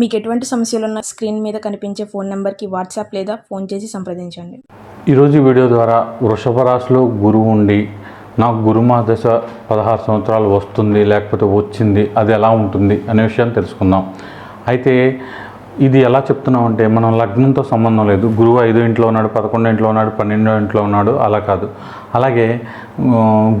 మీకు ఎటువంటి సమస్యలు ఉన్న స్క్రీన్ మీద కనిపించే ఫోన్ నెంబర్కి వాట్సాప్ లేదా ఫోన్ చేసి సంప్రదించండి. ఈరోజు వీడియో ద్వారా వృషభ రాశిలో గురువు ఉండి నాకు గురుమా దశ పదహారు సంవత్సరాలు వస్తుంది లేకపోతే వచ్చింది అది ఎలా ఉంటుంది అనే విషయాన్ని తెలుసుకుందాం. అయితే ఇది ఎలా చెప్తున్నామంటే మనం లగ్నంతో సంబంధం లేదు. గురువు ఐదో ఇంట్లో ఉన్నాడు పదకొండో ఇంట్లో ఉన్నాడు పన్నెండో ఇంట్లో ఉన్నాడు అలా కాదు. అలాగే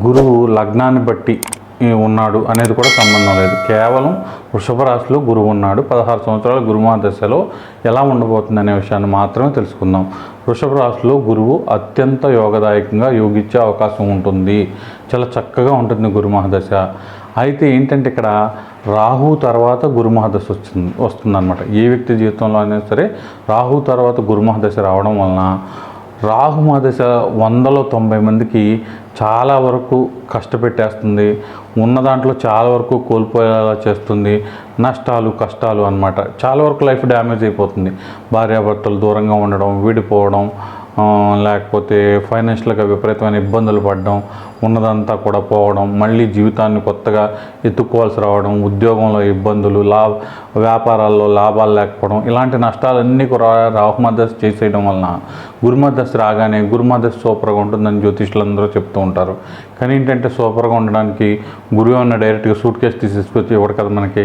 గురువు లగ్నాన్ని బట్టి ఉన్నాడు అనేది కూడా సంబంధం లేదు. కేవలం వృషభ రాశిలో గురువు ఉన్నాడు. పదహారు సంవత్సరాల గురుమా దశలో ఎలా ఉండబోతుంది అనే విషయాన్ని మాత్రమే తెలుసుకుందాం. వృషభ రాశిలో గురువు అత్యంత యోగదాయకంగా యోగించే అవకాశం ఉంటుంది. చాలా చక్కగా ఉంటుంది గురుమహాదశ. అయితే ఏంటంటే ఇక్కడ రాహు తర్వాత గురుమహాదశ వస్తుంది వస్తుందన్నమాట. ఏ వ్యక్తి జీవితంలో అయినా సరే రాహు తర్వాత గురుమహాదశ రావడం వలన రాహుమ దశ వందలో తొంభై మందికి చాలా వరకు కష్టపెట్టేస్తుంది. ఉన్న దాంట్లో చాలా వరకు కోల్పోయేలా చేస్తుంది. నష్టాలు కష్టాలు అన్నమాట. చాలా వరకు లైఫ్ డ్యామేజ్ అయిపోతుంది. భార్యాభర్తలు దూరంగా ఉండడం విడిపోవడం లేకపోతే ఫైనాన్షియల్గా విపరీతమైన ఇబ్బందులు పడడం ఉన్నదంతా కూడా పోవడం మళ్ళీ జీవితాన్ని కొత్తగా ఎత్తుక్కోవాల్సి రావడం ఉద్యోగంలో ఇబ్బందులు లాభ వ్యాపారాల్లో లాభాలు లేకపోవడం ఇలాంటి నష్టాలన్నీ కూడా రాహుమదశ చేసేయడం వలన గురుమదశ రాగానే గురుమదశ సూపర్గా ఉంటుందని జ్యోతిష్యులు అందరూ చెప్తూ ఉంటారు. కానీ ఏంటంటే సూపర్గా ఉండడానికి గురువు ఉన్న డైరెక్ట్గా సూట్ కేసు తీసుకొచ్చి ఇవ్వడు కదా మనకి.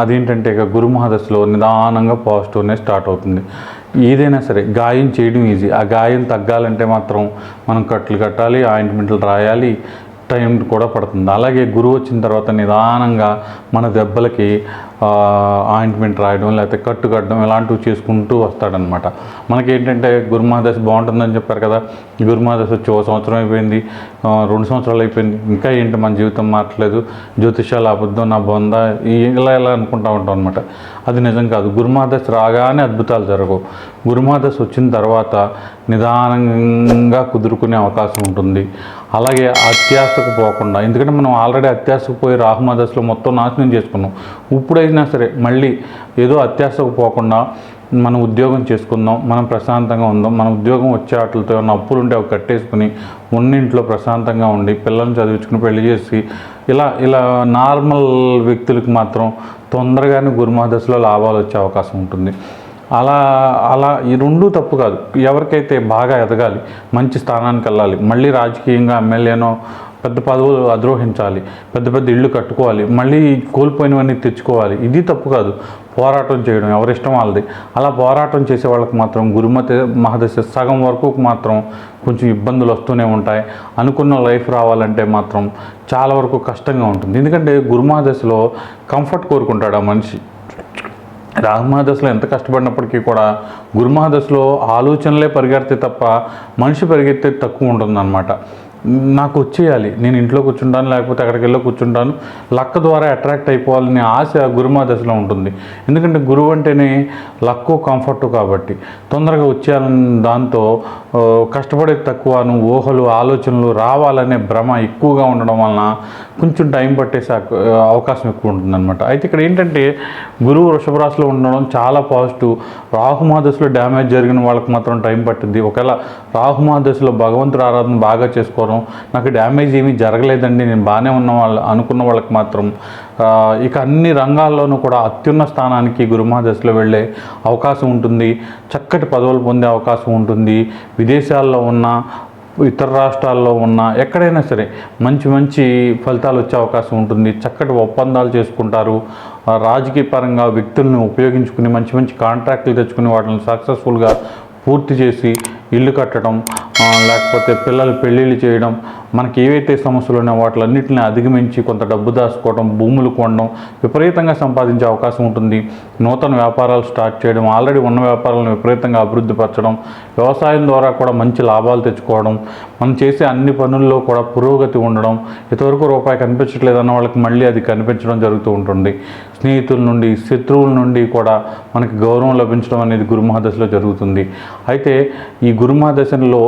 అదేంటంటే ఇక గురుమహదశలో నిదానంగా పాజిటివ్నే స్టార్ట్ అవుతుంది. ఏదైనా సరే గాయం చేయడం ఈజీ ఆ గాయం తగ్గాలంటే మాత్రం మనం కట్లు కట్టాలి ఆయింట్మెంట్లు రాయాలి టైం కూడా పడుతుంది. అలాగే గురువు వచ్చిన తర్వాత నిదానంగా మన దెబ్బలకి ఆయింట్మెంట్ రాయడం లేకపోతే కట్టు కట్టడం ఇలాంటివి చేసుకుంటూ వస్తాడనమాట. మనకి ఏంటంటే గురుమహాదశ బాగుంటుందని చెప్పారు కదా గురుమహాదశ వచ్చి ఓ సంవత్సరం అయిపోయింది రెండు సంవత్సరాలు అయిపోయింది ఇంకా ఏంటి మన జీవితం మారట్లేదు జ్యోతిష్యాలు అబద్ధం నా బొంద ఇలా ఇలా అనుకుంటా ఉంటాం అనమాట అది నిజం కాదు గురుమహాదశ రాగానే అద్భుతాలు జరగవు. గురుమహాదశ వచ్చిన తర్వాత నిదానంగా కుదురుకునే అవకాశం ఉంటుంది. అలాగే అత్యాశకు పోకుండా ఎందుకంటే మనం ఆల్రెడీ అత్యాశకు పోయి రాహుమాదశలో మొత్తం నాశనం చేసుకున్నాం. ఇప్పుడైనా సరే మళ్ళీ ఏదో అత్యాశకు పోకుండా మనం ఉద్యోగం చేసుకుందాం మనం ప్రశాంతంగా ఉందాం మన ఉద్యోగం వచ్చే వాటితో ఏమైనా అప్పులు ఉంటే అవి కట్టేసుకుని ఉన్నింట్లో ప్రశాంతంగా ఉండి పిల్లల్ని చదివించుకుని పెళ్ళి చేసి ఇలా ఇలా నార్మల్ వ్యక్తులకు మాత్రం తొందరగానే గురుమహదశలో లాభాలు వచ్చే అవకాశం ఉంటుంది. అలా అలా ఈ రెండూ తప్పు కాదు. ఎవరికైతే బాగా ఎదగాలి మంచి స్థానానికి వెళ్ళాలి మళ్ళీ రాజకీయంగా ఎమ్మెల్యేనో పెద్ద పదవులు అధిరోహించాలి పెద్ద పెద్ద ఇళ్ళు కట్టుకోవాలి మళ్ళీ కోల్పోయినవన్నీ తెచ్చుకోవాలి. ఇది తప్పు కాదు. పోరాటం చేయడం ఎవరిష్టం వాళ్ళది. అలా పోరాటం చేసే వాళ్ళకి మాత్రం గురుమతి మహదశ సగం వరకు మాత్రం కొంచెం ఇబ్బందులు వస్తూనే ఉంటాయి. అనుకున్న లైఫ్ రావాలంటే మాత్రం చాలా వరకు కష్టంగా ఉంటుంది. ఎందుకంటే గురుమహదశలో కంఫర్ట్ కోరుకుంటాడు ఆ మనిషి. రాహుమహాదశలో ఎంత కష్టపడినప్పటికీ కూడా గురుమహాదశలో ఆలోచనలే పరిగెడితే తప్ప మనిషి పరిగెత్తే తక్కువ ఉంటుందన్నమాట. నాకు వచ్చేయాలి. నేను ఇంట్లో కూర్చుంటాను లేకపోతే అక్కడికి వెళ్ళి కూర్చుంటాను. లక్క ద్వారా అట్రాక్ట్ అయిపోవాలనే ఆశ గురుమా దశలో ఉంటుంది. ఎందుకంటే గురువు అంటేనే లక్కు కంఫర్ట్ కాబట్టి. తొందరగా వచ్చేయాలని దాంతో కష్టపడే తక్కువను ఊహలు ఆలోచనలు రావాలనే భ్రమ ఎక్కువగా ఉండడం వలన కొంచెం టైం పట్టే అవకాశం ఎక్కువ ఉంటుందన్నమాట. అయితే ఇక్కడ ఏంటంటే గురువు వృషభ రాశిలో ఉండడం చాలా పాజిటివ్. రాహుమహాదశలో డ్యామేజ్ జరిగిన వాళ్ళకి మాత్రం టైం పట్టింది ఒకవేళ రాహుమహాదశలో భగవంతుడు ఆరాధన బాగా చేసుకోవడం నాకు డ్యామేజ్ ఏమీ జరగలేదండి నేను బాగానే ఉన్న వాళ్ళు అనుకున్న వాళ్ళకి మాత్రం ఇక అన్ని రంగాల్లోనూ కూడా అత్యున్న స్థానానికి గురుమహాదశలో వెళ్ళే అవకాశం ఉంటుంది. చక్కటి పదవులు పొందే అవకాశం ఉంటుంది. విదేశాల్లో ఉన్న ఇతర రాష్ట్రాల్లో ఉన్న ఎక్కడైనా సరే మంచి మంచి ఫలితాలు వచ్చే అవకాశం ఉంటుంది. చక్కటి ఒప్పందాలు చేసుకుంటారు. ఆ, రాజకీయ పరంగా వ్యక్తులను ఉపయోగించుకుని మంచి మంచి కాంట్రాక్టులు తెచ్చుకుని వాటిని సక్సెస్ఫుల్గా పూర్తి చేసి ఇల్లు కట్టడం లేకపోతే పిల్లలు పెళ్ళిళ్ళు చేయడం మనకి ఏవైతే సమస్యలు ఉన్నాయో వాటిలన్నింటిని అధిగమించి కొంత డబ్బు దాచుకోవడం భూములు కొనడం విపరీతంగా సంపాదించే అవకాశం ఉంటుంది. నూతన వ్యాపారాలు స్టార్ట్ చేయడం ఆల్రెడీ ఉన్న వ్యాపారాలను విపరీతంగా అభివృద్ధి పరచడం వ్యవసాయం ద్వారా కూడా మంచి లాభాలు తెచ్చుకోవడం మనం చేసే అన్ని పనుల్లో కూడా పురోగతి ఉండడం ఇంతవరకు రూపాయి కనిపించట్లేదు అన్న వాళ్ళకి మళ్ళీ అది కనిపించడం జరుగుతూ ఉంటుంది. స్నేహితుల నుండి శత్రువుల నుండి కూడా మనకి గౌరవం లభించడం అనేది గురుమహాదశలో జరుగుతుంది. అయితే ఈ గురుమహాదశలో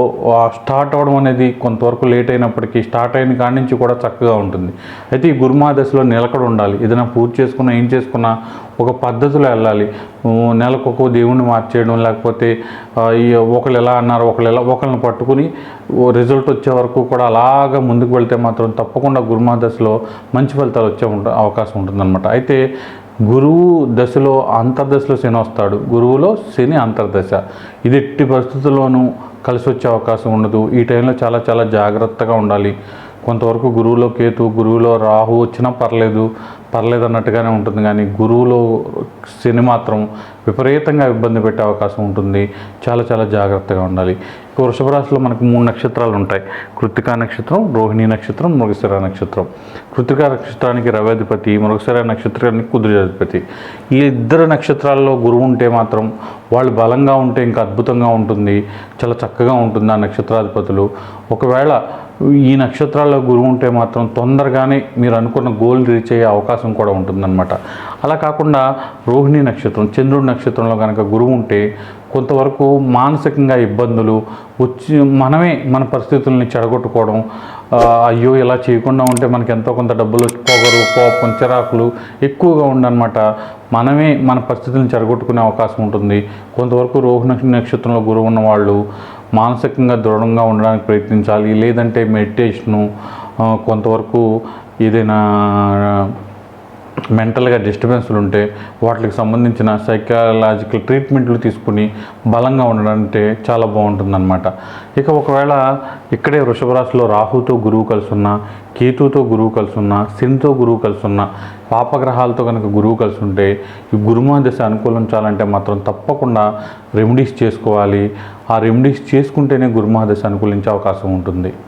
స్టార్ట్ అవడం అనేది కొంతవరకు లేట్ అయినప్పటికీ స్టార్ట్ అయిన కాడి నుంచి కూడా చక్కగా ఉంటుంది. అయితే ఈ గురుమహాదశలో నిలకడ ఉండాలి. ఏదైనా పూర్తి చేసుకున్నా ఏం చేసుకున్నా ఒక పద్ధతిలో వెళ్ళాలి. నెలకొక దేవుణ్ణి మార్చేయడం లేకపోతే ఈ ఒకళ్ళు ఎలా అన్నారు ఒకళ్ళు ఎలా ఒకళ్ళని పట్టుకుని రిజల్ట్ వచ్చే వరకు కూడా అలాగా ముందుకు వెళ్తే మాత్రం తప్పకుండా గురుమహాదశలో మంచి ఫలితాలు వచ్చే ఉంట అవకాశం ఉంటుందన్నమాట. అయితే గురువు దశలో అంతర్దశలో శని వస్తాడు. గురువులో శని అంతర్దశ. ఇది ఎట్టి పరిస్థితుల్లోనూ కలిసి వచ్చే అవకాశం ఉండదు. ఈ టైంలో చాలా చాలా జాగ్రత్తగా ఉండాలి. కొంతవరకు గురువులో కేతు గురువులో రాహు వచ్చినా పర్లేదు. పర్లేదు అన్నట్టుగానే ఉంటుంది. కానీ గురువులో శని మాత్రం విపరీతంగా ఇబ్బంది పెట్టే అవకాశం ఉంటుంది. చాలా చాలా జాగ్రత్తగా ఉండాలి. ఇక వృషభ రాశిలో మనకు మూడు నక్షత్రాలు ఉంటాయి. కృతికా నక్షత్రం రోహిణి నక్షత్రం మృగశిర నక్షత్రం. కృతికా నక్షత్రానికి రవ్యాధిపతి మృగశిర నక్షత్రానికి కుదురాధిపతి ఈ ఇద్దరు నక్షత్రాల్లో గురువు ఉంటే మాత్రం వాళ్ళు బలంగా ఉంటే ఇంకా అద్భుతంగా ఉంటుంది. చాలా చక్కగా ఉంటుంది ఆ నక్షత్రాధిపతులు. ఒకవేళ ఈ నక్షత్రాల్లో గురువు ఉంటే మాత్రం తొందరగానే మీరు అనుకున్న గోల్ రీచ్ అయ్యే అవకాశం కూడా ఉంటుందన్నమాట. అలా కాకుండా రోహిణి నక్షత్రం చంద్రుడి నక్షత్రంలో కనుక గురువు ఉంటే కొంతవరకు మానసికంగా ఇబ్బందులు వచ్చి మనమే మన పరిస్థితుల్ని చెడగొట్టుకోవడం అయ్యో ఇలా చేయకుండా ఉంటే మనకి ఎంతో కొంత డబ్బులు పొగరు కోపం చిరాకులు ఎక్కువగా ఉండనమాట మనమే మన పరిస్థితులను చెడగొట్టుకునే అవకాశం ఉంటుంది. కొంతవరకు రోహిణి నక్షత్రంలో గురువు ఉన్న వాళ్ళు మానసికంగా దృఢంగా ఉండడానికి ప్రయత్నించాలి. లేదంటే మెడిటేషను కొంతవరకు ఏదైనా మెంటల్గా డిస్టర్బెన్స్లు ఉంటే వాటికి సంబంధించిన సైకాలజికల్ ట్రీట్మెంట్లు తీసుకుని బలంగా ఉండడంటే చాలా బాగుంటుందన్నమాట. ఇక ఒకవేళ ఇక్కడే వృషభరాశిలో రాహుతో గురువు కలుసున్నా కేతుతో గురువు కలిసి ఉన్నా శనితో గురువు కలిసి పాపగ్రహాలతో కనుక గురువు కలిసి ఉంటే ఈ గురుమా దశ అనుకూలించాలంటే మాత్రం తప్పకుండా రెమెడీస్ చేసుకోవాలి. ఆ రెమెడీస్ చేసుకుంటేనే గురుమా దశ అనుకూలించే అవకాశం ఉంటుంది.